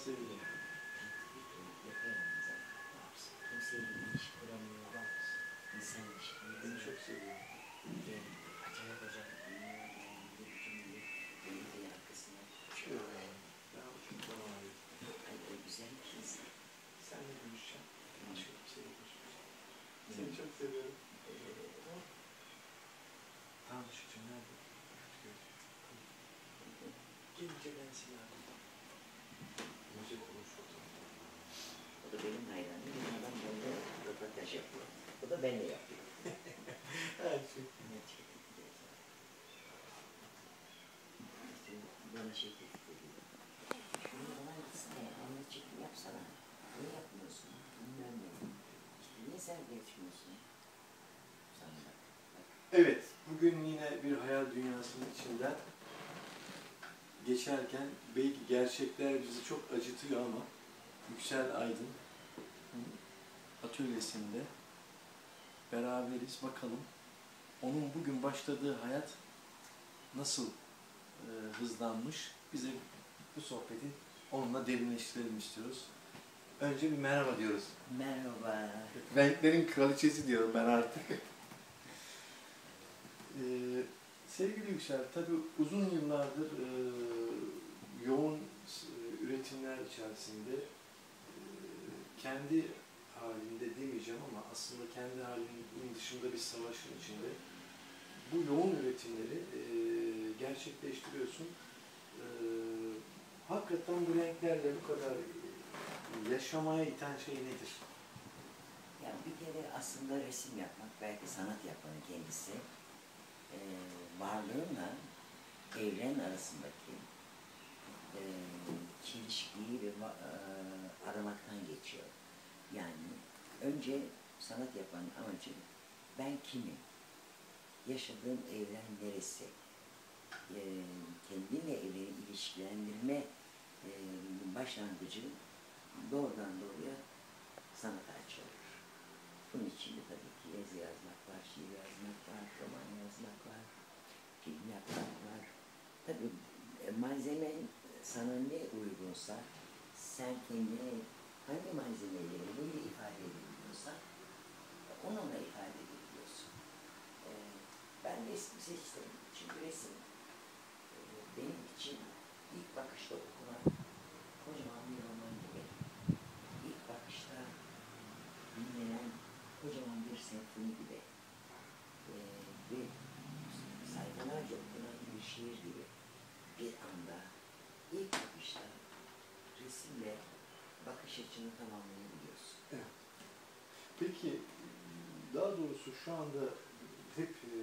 Seviyorum. Kimseyle ilişki kuramıyor. Ne yapsın? İnsan ilişkileri. Beni çok seviyorum. Yani acayip güzel bir insan. Görüşeceğim. Seni çok seviyorum. Gelince ben seni arayayım. Önce konuş fotoğrafı. O da benim hayranım. Bir adam benimle röportaj yapıyor. O da benimle yapıyor. Her şey. Ne bana şey teklif. Şunu bana ya. Onu çekim yapsana. Niye yapmıyorsun? Ne. İşte niye sen geçmiyorsun? Sana. Bak. Evet, bugün yine bir hayal dünyasının içinden geçerken belki gerçekler bizi çok acıtıyor ama Yüksel Aydın atölyesinde beraberiz. Bakalım onun bugün başladığı hayat nasıl e, hızlanmış? Bize bu sohbeti onunla derinleştirelim istiyoruz. Önce bir merhaba diyoruz. Merhaba. Renklerin kraliçesi diyorum ben artık. Ee, sevgili Yüksel, tabii uzun yıllardır e, yoğun üretimler içerisinde e, kendi halinde demeyeceğim ama aslında kendi halinin dışında bir savaşın içinde bu yoğun üretimleri e, gerçekleştiriyorsun. E, hakikaten bu renklerle bu kadar yaşamaya iten şey nedir? Ya bir kere aslında resim yapmak, belki sanat yapmanın kendisi e, varlığınla evren arasındaki e, çelişkiyi ve e, aramaktan geçiyor. Yani önce sanat yapmanın amacı ben kimim? Yaşadığım evren neresi? E, kendimle evreni ilişkilendirme e, başlangıcı doğrudan doğruya sanata açılır. Bunun içinde tabii ki yazı yazmak var, şiir yazmak var, roman yazmak var, film yapmak var. Tabii e, malzeme sana ne uygunsa, sen kendine hangi malzemeleri neyle ifade edebiliyorsan, onunla ifade edebiliyorsun. E, ben resmi seçtim. Çünkü resim e, benim için ilk bakışta okunan kocaman bir roman gibi. İlk bakışta dinlenen kocaman bir senfoni gibi Ee, ve sayfalarca okunan bir şiir gibi bir anda ilk bakışta resimle bakış açını tamamlayabiliyorsun. Peki daha doğrusu şu anda hep e,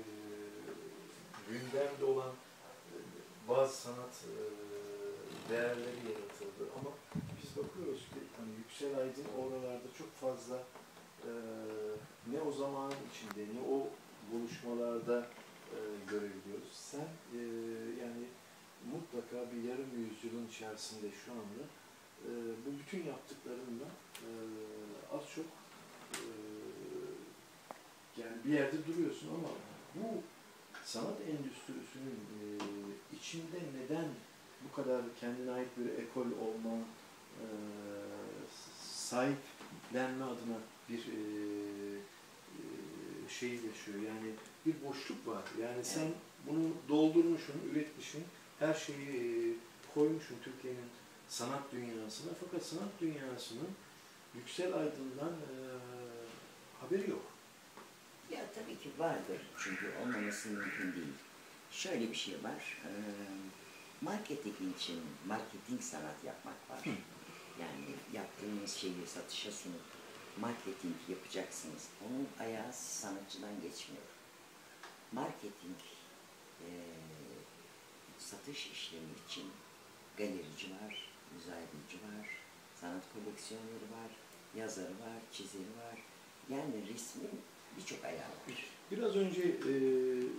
gündemde olan e, bazı sanat e, değerleri yaratıldı ama biz bakıyoruz ki hani Yüksel Aydın oralarda çok fazla e, ne o zamanın içinde ne o buluşmalarda e, görebiliyoruz. Sen e, yani mutlaka bir yarım yüzyılın içerisinde şu anda e, bu bütün yaptıklarınla e, az çok e, yani bir yerde duruyorsun ama bu sanat endüstrisinin e, içinde neden bu kadar kendine ait bir ekol olma, e, sahiplenme adına bir e, e, şey yaşıyor. Yani bir boşluk var. Yani sen bunu doldurmuşsun, üretmişsin, her şeyi koymuşsun Türkiye'nin sanat dünyasına. Fakat sanat dünyasının Yüksel Aydın'dan e, haberi yok. Tabii ki vardır çünkü olmaması mümkün değil. Şöyle bir şey var. eee, Marketing için marketing sanat yapmak var. Hı. Yani yaptığınız şeyi satışa sunup marketing yapacaksınız. Onun ayağı sanatçıdan geçmiyor. Marketing eee, satış işlemi için galerici var, müzayedeci var, sanat koleksiyonları var, yazarı var, çizeri var. Yani resmin birçok ayağı var. Biraz önce e,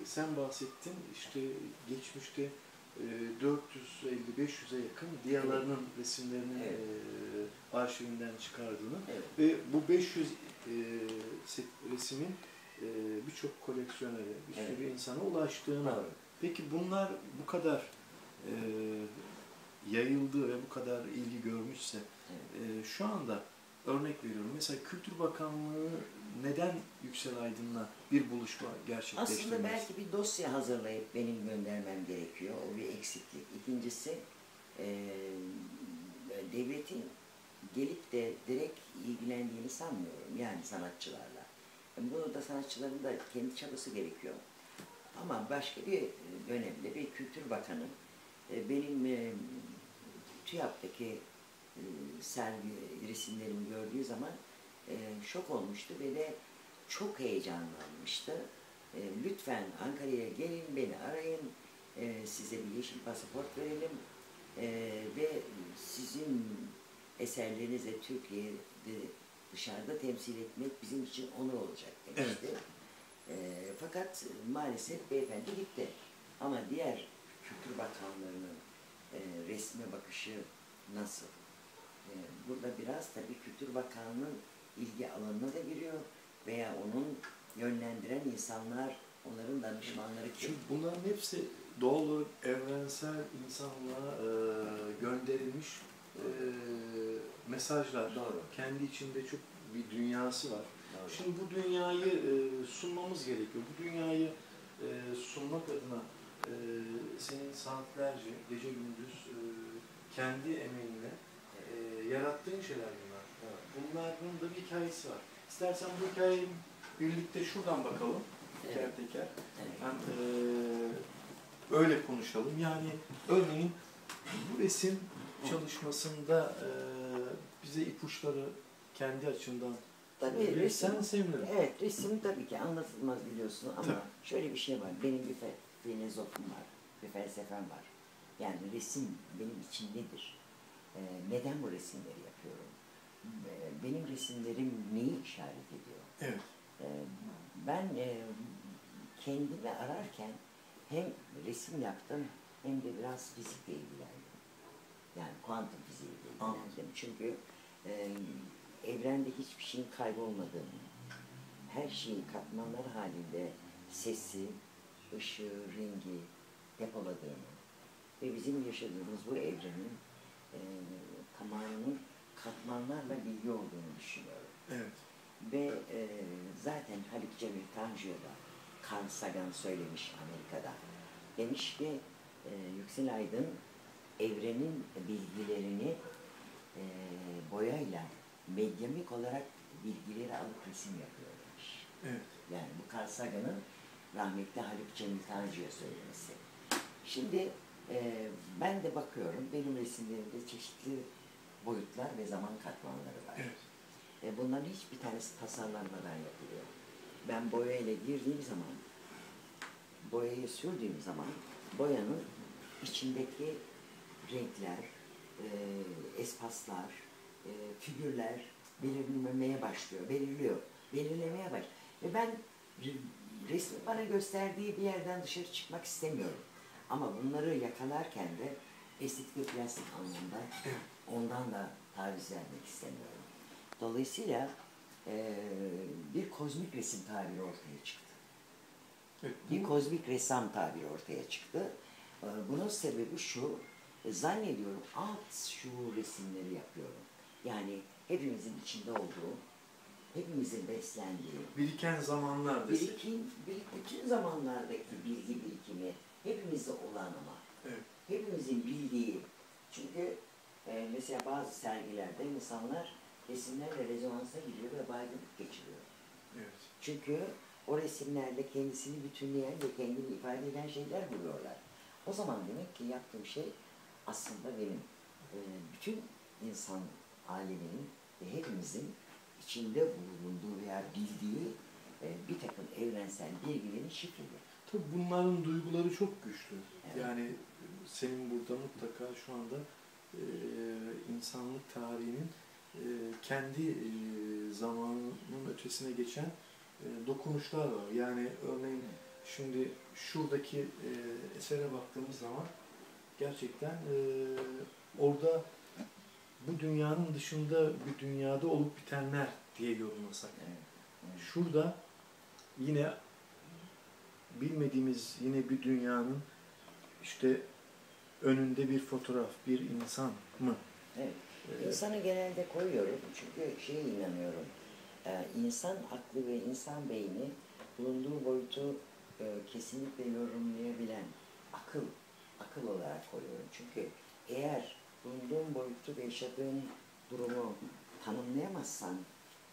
sen bahsettin işte geçmişte e, 450-500'e yakın diyalarının resimlerini Evet. e, arşivinden çıkardığını Evet. ve bu 500 e, resmin e, birçok koleksiyonere, bir Evet. sürü insana ulaştığına. Doğru. Peki bunlar bu kadar e, yayıldı ve bu kadar ilgi görmüşse Evet. e, şu anda örnek veriyorum. Mesela Kültür Bakanlığı neden Yüksel Aydın'la bir buluşma gerçekleştirmez? Aslında belki bir dosya hazırlayıp benim göndermem gerekiyor. O bir eksiklik. İkincisi eee, devletin gelip de direkt ilgilendiğini sanmıyorum. Yani sanatçılarla. Bunu da sanatçıların da kendi çabası gerekiyor. Ama başka bir dönemde bir kültür bakanı e, benim e, TÜYAP'taki e, sergi resimlerimi gördüğü zaman e, şok olmuştu ve de çok heyecanlanmıştı. E, lütfen Ankara'ya gelin, beni arayın, e, size bir yeşil pasaport verelim e, ve sizin eserlerinizi Türkiye'de dışarıda temsil etmek bizim için onur olacak demişti. E, fakat maalesef beyefendi gitti. Ama diğer Kültür Bakanlarının e, resme bakışı nasıl? E, burada biraz tabii Kültür Bakanlığı'nın ilgi alanına da giriyor veya onun yönlendiren insanlar, onların danışmanları kim? Çünkü bunların hepsi doğal olarak evrensel insanlığa e, gönderilmiş e, mesajlar. Doğru. Kendi içinde çok bir dünyası var. Doğru. Şimdi bu dünyayı e, sunmamız gerekiyor. Bu dünyayı e, sunmak adına e, senin saatlerce, gece gündüz e, kendi emeğinle e, yarattığın şeyler bunlar. Bunların da bir hikayesi var. İstersen bu hikayeyi birlikte şuradan bakalım. Teker Evet. teker. Evet. Hem eee, öyle konuşalım. Yani örneğin bu resim çalışmasında eee, bize ipuçları kendi açımdan Tabii verirsen resim, sevinirim. evet resim tabii ki anlatılmaz biliyorsun ama Tabii. şöyle bir şey var. Benim bir fe, filozofum var, bir felsefem var. Yani resim benim için nedir? Ee, neden bu resimleri yapıyorum? Ee, benim resimlerim neyi işaret ediyor? Evet. Ee, ben e, kendimi ararken hem resim yaptım hem de biraz fizikle ilgilendim. Yani kuantum fiziğiyle ilgilendim. Çünkü e, evrende hiçbir şeyin kaybolmadığını, her şeyin katmanlar halinde sesi, ışığı, rengi depoladığını ve bizim yaşadığımız bu evrenin e, tamamının katmanlarla bilgi olduğunu düşünüyorum. Evet. Ve e, zaten Haluk Cemil Tanju'da Carl Sagan söylemiş Amerika'da. Demiş ki e, Yüksel Aydın evrenin bilgilerini e, boyayla medyamik olarak bilgileri alıp resim yapıyor demiş. Evet. Yani bu Carl Sagan'ın rahmetli Haluk Cemil Tanju'ya söylemesi. Şimdi e, ben de bakıyorum benim resimlerimde çeşitli boyutlar ve zaman katmanları var. Evet. E, bunların hiçbir tanesi tasarlanmadan yapılıyor. Ben boyayla girdiğim zaman, boyayı sürdüğüm zaman boyanın içindeki renkler, e, espaslar, e, figürler belirlenmeye başlıyor, belirliyor, belirlemeye başlıyor. Ve ben re- resmi bana gösterdiği bir yerden dışarı çıkmak istemiyorum. Ama bunları yakalarken de estetik ve plastik anlamda ondan da taviz vermek istemiyorum. Dolayısıyla eee, bir kozmik resim tabiri ortaya çıktı. evet. Bir kozmik ressam tabiri ortaya çıktı. Eee, Bunun sebebi şu, e, zannediyorum alt şuur resimleri yapıyorum. Yani hepimizin içinde olduğu, hepimizin beslendiği, biriken zamanlar desek. birikim, bir- bütün zamanlardaki bilgi birikimi hepimizde olan ama Evet. hepimizin bildiği. Çünkü e, mesela bazı sergilerde insanlar resimlerle rezonansa giriyor ve baygınlık geçiriyor. Evet. Çünkü o resimlerle kendisini bütünleyen ve kendini ifade eden şeyler buluyorlar. O zaman demek ki yaptığım şey aslında benim e, bütün insan aleminin ve hepimizin içinde bulunduğu veya bildiği e, bir takım evrensel bilgilerin şifreleri. Tabii bunların duyguları çok güçlü. Evet. Yani senin burada mutlaka şu anda e, insanlık tarihinin e, kendi e, zamanının ötesine geçen e, dokunuşlar var. Yani örneğin şimdi şuradaki e, esere baktığımız zaman gerçekten e, orada bu dünyanın dışında bir dünyada olup bitenler diye yorumlasak. Evet, evet. Şurada yine bilmediğimiz yine bir dünyanın işte önünde bir fotoğraf, bir insan mı? Evet. Ee, İnsanı genelde koyuyorum çünkü şeye inanıyorum. Ee, insan aklı ve insan beyni bulunduğu boyutu e, kesinlikle yorumlayabilen akıl, akıl olarak koyuyorum. Çünkü eğer bulunduğun boyutu ve yaşadığın durumu tanımlayamazsan,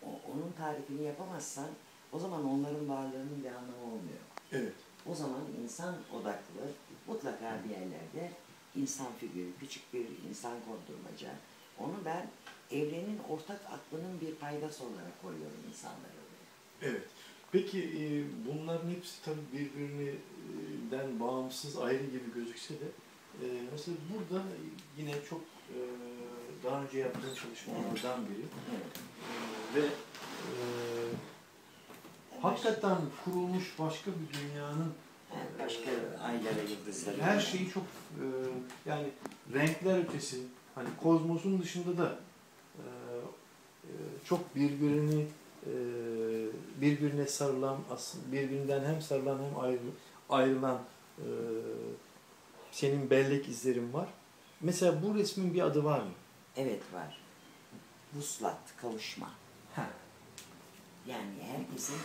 o- onun tarifini yapamazsan o zaman onların varlığının bir anlamı olmuyor. Evet. O zaman insan odaklı mutlaka bir yerlerde insan figürü, küçük bir insan kondurmaca. Onu ben evrenin ortak aklının bir paydası olarak koyuyorum insanlara. Evet. Peki e, bunların hepsi tabii birbirinden bağımsız, ayrı gibi gözükse de e, mesela burada yine çok e, daha önce yaptığım çalışmalardan biri Evet. e, ve e, hakikaten kurulmuş başka bir dünyanın başka aylara, yıldızlara. her şeyi çok e, yani renkler ötesi hani kozmosun dışında da e, e, çok birbirini e, birbirine sarılan aslında birbirinden hem sarılan hem ayrı, ayrılan e, senin bellek izlerin var. Mesela bu resmin bir adı var mı? Evet var. Vuslat, kavuşma. Yani herkesin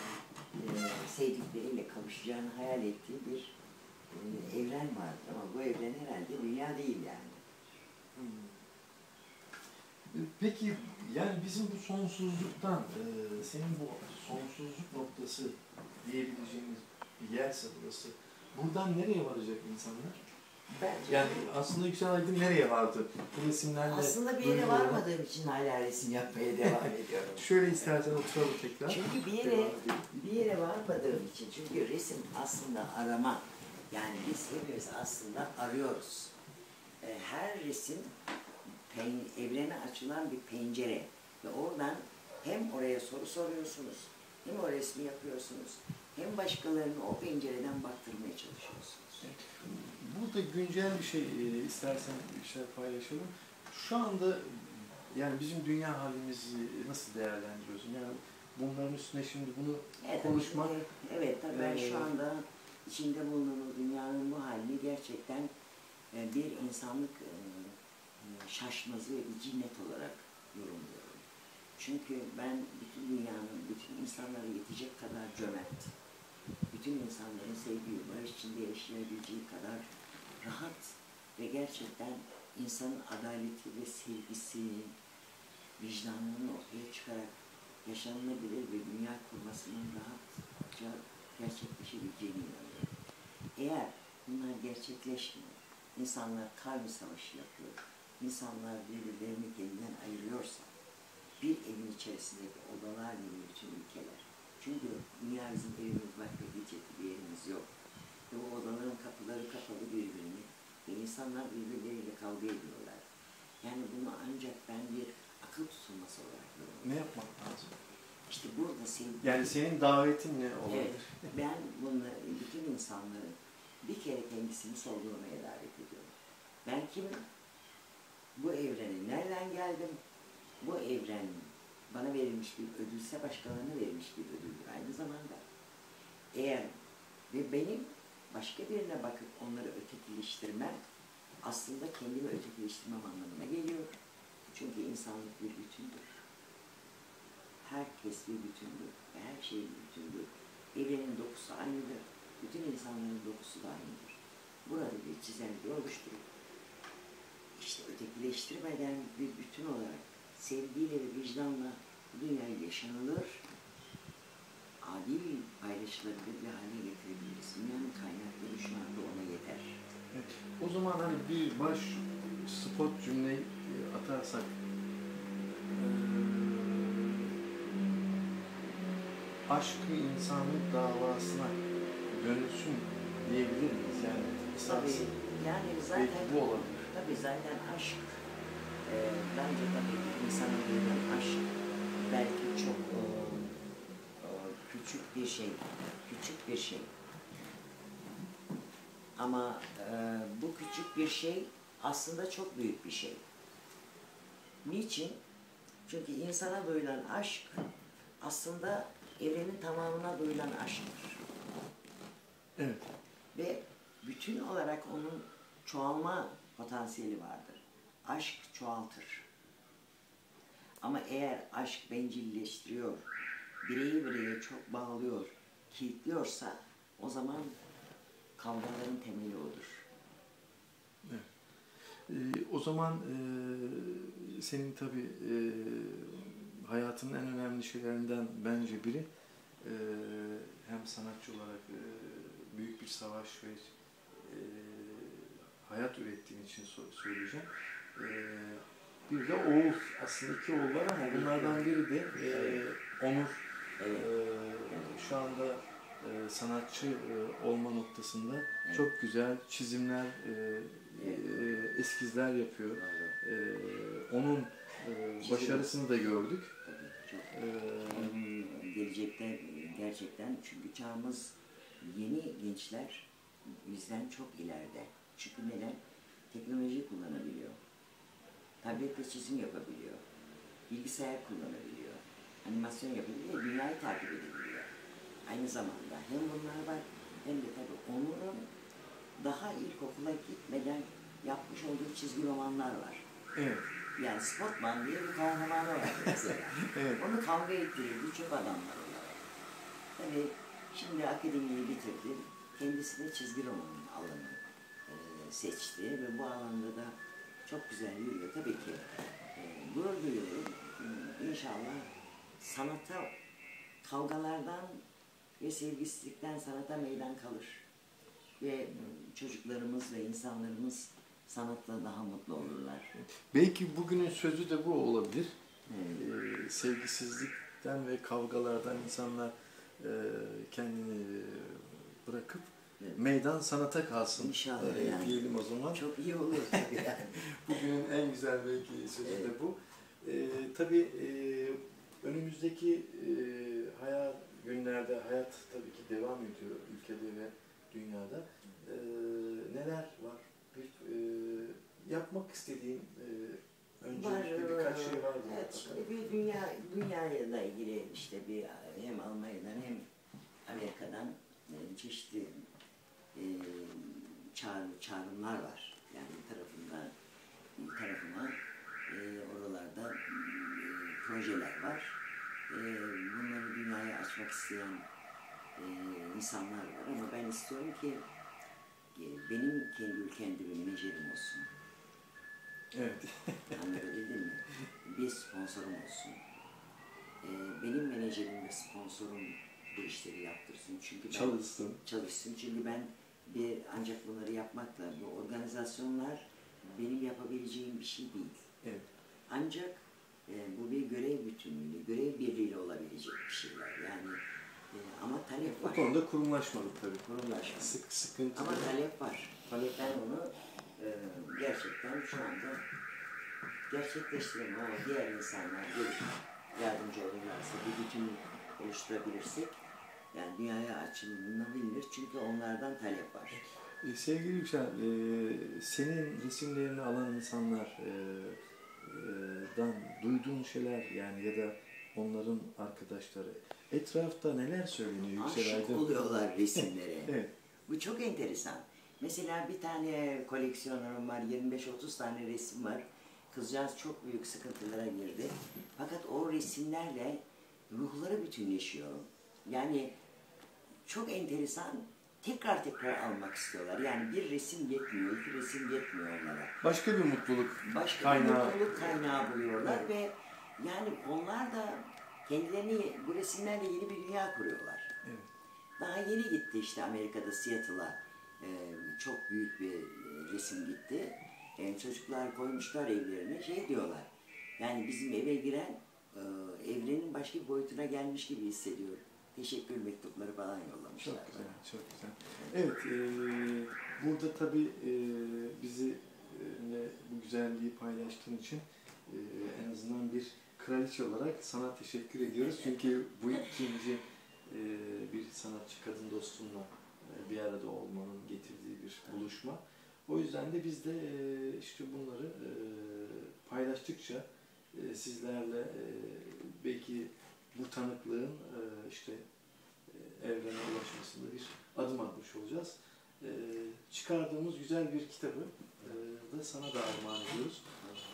e, sevdikleriyle kavuşacağını hayal ettiği bir e, evren vardır. Ama bu evren herhalde dünya değil yani. Peki yani bizim bu sonsuzluktan e, senin bu sonsuzluk noktası diyebileceğimiz bir yerse burası. Buradan nereye varacak insanlar? Bence Yani aslında Yüksel Aydın nereye vardı? Bu resimlerle Aslında bir yere varmadığım için hala resim yapmaya devam ediyorum. Şöyle istersen oturalım tekrar. Çünkü bir yere bir yere varmadığım için çünkü resim aslında arama. Yani biz hepimiz aslında arıyoruz. Ee, Her resim evrene açılan bir pencere ve oradan hem oraya soru soruyorsunuz hem o resmi yapıyorsunuz hem başkalarını o pencereden baktırmaya çalışıyorsunuz. Burada güncel bir şey e, istersen şey paylaşalım. Şu anda yani bizim dünya halimizi nasıl değerlendiriyorsun? Yani bunların üstüne şimdi bunu Evet, konuşmak Evet tabii ben Ee, şu anda içinde bulunduğumuz dünyanın bu halini gerçekten e, bir insanlık e, e, şaşmazı ve bir cinnet olarak yorumluyorum. Çünkü ben bütün dünyanın, bütün insanlara yetecek kadar cömert, bütün insanların sevgi ve barış içinde yaşayabileceği kadar rahat ve gerçekten insanın adaleti ve sevgisinin, vicdanının ortaya çıkarak yaşanılabilir bir dünya kurmasının rahatça gerçekleşebileceğine inanıyorum. Eğer bunlar gerçekleşmiyor, insanlar kalbi savaşı yapıyor, insanlar birbirlerini kendinden ayırıyorsa, bir evin içerisindeki odalar gibi bütün ülkeler. Çünkü dünya bizim evimiz ve diyecek bir yerimiz yok. Ve o odaların kapıları kapalı birbirine ve insanlar birbirleriyle kavga ediyorlar. Yani bunu ancak ben bir akıl tutulması olarak görüyorum. ne yapmak lazım? İşte burada sevgi... Yani senin davetin ne olabilir? Evet, ben bunları, bütün insanları bir kere kendisini sorgulamaya davet ediyorum. Ben kimim? Bu evrene nereden geldim? Bu evren bana verilmiş bir ödülse başkalarına verilmiş bir ödüldür aynı zamanda. Eğer ve benim başka birine bakıp onları ötekileştirmem aslında kendimi ötekileştirmem anlamına geliyor. Çünkü insanlık bir bütündür. Herkes bir bütündür ve her şey bir bütündür. Evrenin dokusu aynıdır. Bütün insanların dokusu da aynıdır. Burada bir çizelge oluşturup işte ötekileştirmeden bir bütün olarak sevgiyle ve vicdanla dünya yaşanılır, adil paylaşılabilir bir hale getirebiliriz. Dünyanın kaynakları şu anda ona yeter. Evet. O zaman hani bir baş spot cümle e, atarsak eee, aşkı insanlık davasına dönülsün diyebilir miyiz? Yani esası yani zaten bu olabilir. Tabii zaten aşk, e, bence tabii insanın aşk belki çok e, e, küçük bir şey, küçük bir şey. Ama e, bu küçük bir şey aslında çok büyük bir şey. Niçin? Çünkü insana duyulan aşk aslında evrenin tamamına duyulan aşktır. Evet. Ve bütün olarak onun çoğalma potansiyeli vardır. Aşk çoğaltır. Ama eğer aşk bencilleştiriyor, bireyi bireye çok bağlıyor, kilitliyorsa o zaman kavgaların temeli odur. Ee, o zaman e, senin tabii e, hayatının en önemli şeylerinden bence biri e, hem sanatçı olarak e, büyük bir savaş ve e, hayat ürettiğin için söyleyeceğim. E, bir de oğul, aslında iki oğul var ama bunlardan biri de e, Onur. Evet. E, şu anda e, sanatçı e, olma noktasında Evet. çok güzel çizimler, e, e, eskizler yapıyor. Ee, onun e, başarısını da gördük. Tabii çok. Ee, gelecekte gerçekten çünkü çağımız yeni gençler bizden çok ileride. Çünkü neden? Teknoloji kullanabiliyor. Tablette çizim yapabiliyor. Bilgisayar kullanabiliyor. Animasyon yapabiliyor. Dünyayı takip edebiliyor. Aynı zamanda hem bunlar var hem de tabii Onur'un daha ilkokula gitmeden yapmış olduğu çizgi romanlar var. evet, Yani Spotman diye bir kahramanı var mesela. evet. Onu kavga ettirirdi çok adamlar olarak. Tabii şimdi akademiyi bitirdi. Kendisi de çizgi roman alanı e, seçti ve bu alanda da çok güzel yürüyor. Tabii ki e, gurur duyuyorum. İnşallah sanata kavgalardan ve sevgisizlikten sanata meydan kalır. Ve çocuklarımız ve insanlarımız sanatla daha mutlu olurlar. Belki bugünün sözü de bu olabilir. Ee, sevgisizlikten ve kavgalardan insanlar e, kendini bırakıp Evet. meydan sanata kalsın İnşallah e, yani. diyelim o zaman. Çok iyi olur tabii yani. Bugünün en güzel belki sözü de Evet. bu. Ee, tabii e, önümüzdeki e, hayat günlerde hayat tabii ki devam ediyor ülkede ve dünyada. Ee, neler var? Bir, e, yapmak istediğin e, öncelikle birkaç şey var mı? Evet, şimdi bir dünya dünyayla ilgili işte bir hem Almanya'dan hem Amerika'dan e, çeşitli e, çağrı, çağrımlar var. Yani tarafında tarafıma e, oralarda e, projeler var. E, bunları dünyaya açmak isteyen e, insanlar var ama ben istiyorum ki e, benim kendi ülkemde bir menajerim olsun. Evet. Anlatabildim mi? Bir sponsorum olsun. Ee, benim menajerim ve sponsorum bu işleri yaptırsın. Çünkü ben Çalışsın. çalışsın. Çünkü ben bir ancak bunları yapmakla bu organizasyonlar benim yapabileceğim bir şey değil. Evet. Ancak e, bu bir görev bütünlüğü, görev birliğiyle olabilecek bir şeyler. Yani e, ama talep O var. konuda kurumlaşmadık tabii. Kurumlaşmadık. Sık, sıkıntı. Ama talep var. Talep Ben onu e, gerçekten şu anda gerçekleştiremem ama diğer insanlar gelip yardımcı olurlarsa bir bütünlük oluşturabilirsek yani dünyaya açılınabilir çünkü onlardan talep var. E, Sevgili Yüksel, e, senin resimlerini alan insanlar e, dan duyduğun şeyler yani ya da onların arkadaşları etrafta neler söyleniyor Yüksel Aşık Aydın? oluyorlar resimlere. Evet. Bu çok enteresan. Mesela bir tane koleksiyonum var, 25-30 tane resim var. Kızcağız çok büyük sıkıntılara girdi. Fakat o resimlerle ruhları bütünleşiyor. Yani çok enteresan. Tekrar tekrar almak istiyorlar. Yani bir resim yetmiyor, iki resim yetmiyor onlara. Başka bir mutluluk Başka kaynağı. bir mutluluk kaynağı buluyorlar ve yani onlar da kendilerini bu resimlerle yeni bir dünya kuruyorlar. Evet. Daha yeni gitti işte Amerika'da Seattle'a e, çok büyük bir e, resim gitti. E, çocuklar koymuşlar evlerine şey diyorlar. Yani bizim eve giren e, evrenin başka bir boyutuna gelmiş gibi hissediyorum. Teşekkür mektupları falan yollamışlar. Çok güzel, çok güzel. Evet, e, burada tabii e, bizi e, bu güzelliği paylaştığın için e, en azından bir kraliçe olarak sana teşekkür ediyoruz. Çünkü bu ikinci e, bir sanatçı kadın dostunla e, bir arada olmanın getirdiği bir buluşma. O yüzden de biz de e, işte bunları e, paylaştıkça e, sizlerle e, belki bu tanıklığın e, işte e, evrene ulaşmasında bir adım atmış olacağız. E, çıkardığımız güzel bir kitabı e, da sana da armağan ediyoruz.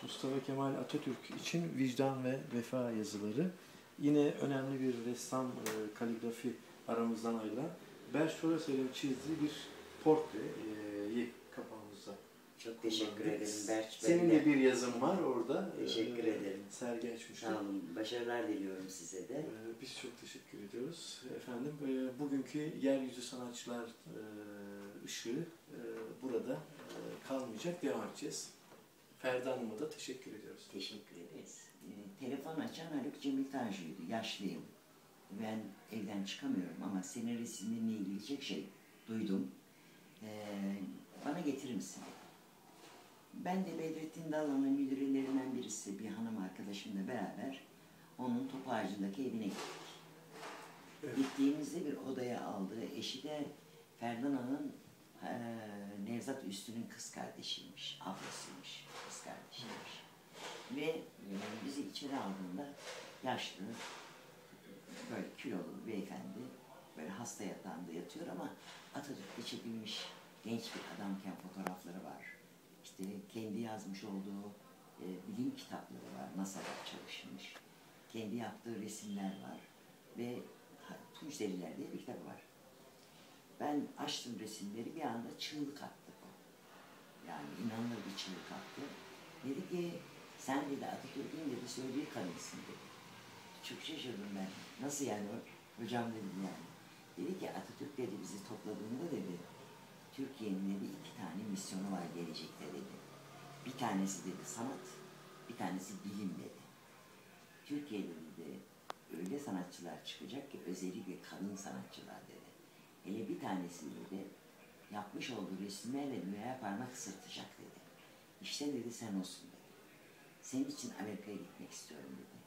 Mustafa Kemal Atatürk için vicdan ve vefa yazıları. Yine önemli bir ressam e, kaligrafi aramızdan ayrılan Berç Selim çizdiği bir portreyi kapağımızda. Çok teşekkür kullandık. ederim Berç Senin de bir yazın var orada. Teşekkür E, ederim. Sergi açmışlar. Sağ olun. Başarılar diliyorum size de. Ee, Biz çok teşekkür ediyoruz. Efendim e, bugünkü Yeryüzü Sanatçılar e, ışığı e, burada e, kalmayacak. Devam edeceğiz. Ferda Hanım'a da teşekkür ediyoruz. Teşekkür ederiz. Ee, telefon açan Haluk Cemil Tanju'ydu. Yaşlıyım. Ben evden çıkamıyorum ama senin resminle ilgili çok şey duydum. Ee, bana getirir misin? Ben de Bedrettin Dallan'ın müdürelerinden birisi bir hanım arkadaşımla beraber onun top ağacındaki evine gittik. Evet. Gittiğimizde bir odaya aldığı eşi de Ferdana'nın eee Nevzat Üstü'nün kız kardeşiymiş, ablasıymış, kız kardeşiymiş. Ve eee, bizi içeri aldığında yaşlı, böyle kilolu bir beyefendi, böyle hasta yatağında yatıyor ama Atatürk'te çekilmiş genç bir adamken fotoğrafları var. İşte kendi yazmış olduğu e, bilim kitapları var, NASA'da çalışmış. Kendi yaptığı resimler var ve Tunç Deliler diye bir kitabı var. Ben açtım resimleri bir anda çığlık attı. Yani inanılır bir çığlık attı. Dedi ki sen dedi Atatürk'ün dedi söylediği kadınsın dedi. Çok şaşırdım ben. Nasıl yani hocam dedim yani. Dedi ki Atatürk dedi bizi topladığında dedi Türkiye'nin dedi iki tane misyonu var gelecekte dedi. Bir tanesi dedi sanat, bir tanesi bilim dedi. Türkiye'de dedi öyle sanatçılar çıkacak ki özellikle kadın sanatçılar dedi. Hele bir tanesi dedi yapmış olduğu resimlerle dünyaya parmak ısırtacak dedi. İşte dedi sen olsun dedi. Senin için Amerika'ya gitmek istiyorum dedi.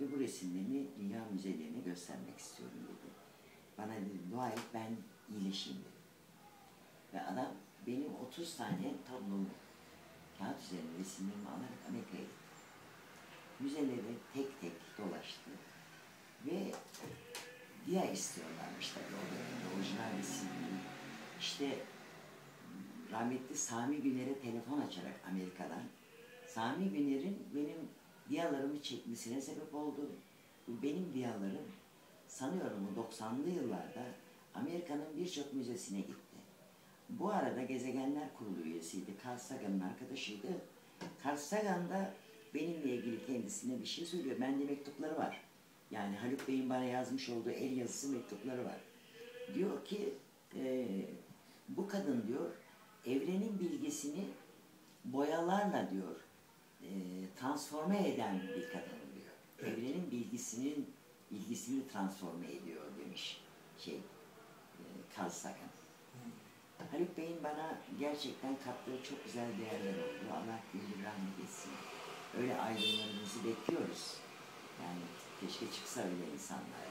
Ve bu resimlerini dünya müzelerine göstermek istiyorum dedi. Bana dedi dua et ben iyileşeyim dedi. Ve adam benim 30 tane tablomu kağıt üzerine resimlerimi alarak Amerika'ya gitti. Müzeleri tek tek dolaştı. Ve diya istiyorlarmış tabii o dönemde orijinal resimleri. İşte rahmetli Sami Güner'e telefon açarak Amerika'dan Sami Güner'in benim diyalarımı çekmesine sebep oldu. Benim diyalarım sanıyorum bu 90'lı yıllarda Amerika'nın birçok müzesine gitti. Bu arada Gezegenler Kurulu üyesiydi. Carl Sagan'ın arkadaşıydı. Carl Sagan da benimle ilgili kendisine bir şey söylüyor. Bende mektupları var. Yani Haluk Bey'in bana yazmış olduğu el yazısı mektupları var. Diyor ki e, bu kadın diyor evrenin bilgisini boyalarla diyor e, transforme eden bir kadın diyor. Evet. Evrenin bilgisinin bilgisini transforme ediyor demiş şey e, Carl Sagan. Haluk Bey'in bana gerçekten kattığı çok güzel değerler oldu. Allah gönül rahmet etsin. Öyle aydınlarımızı bekliyoruz. Yani keşke çıksa öyle insanlar.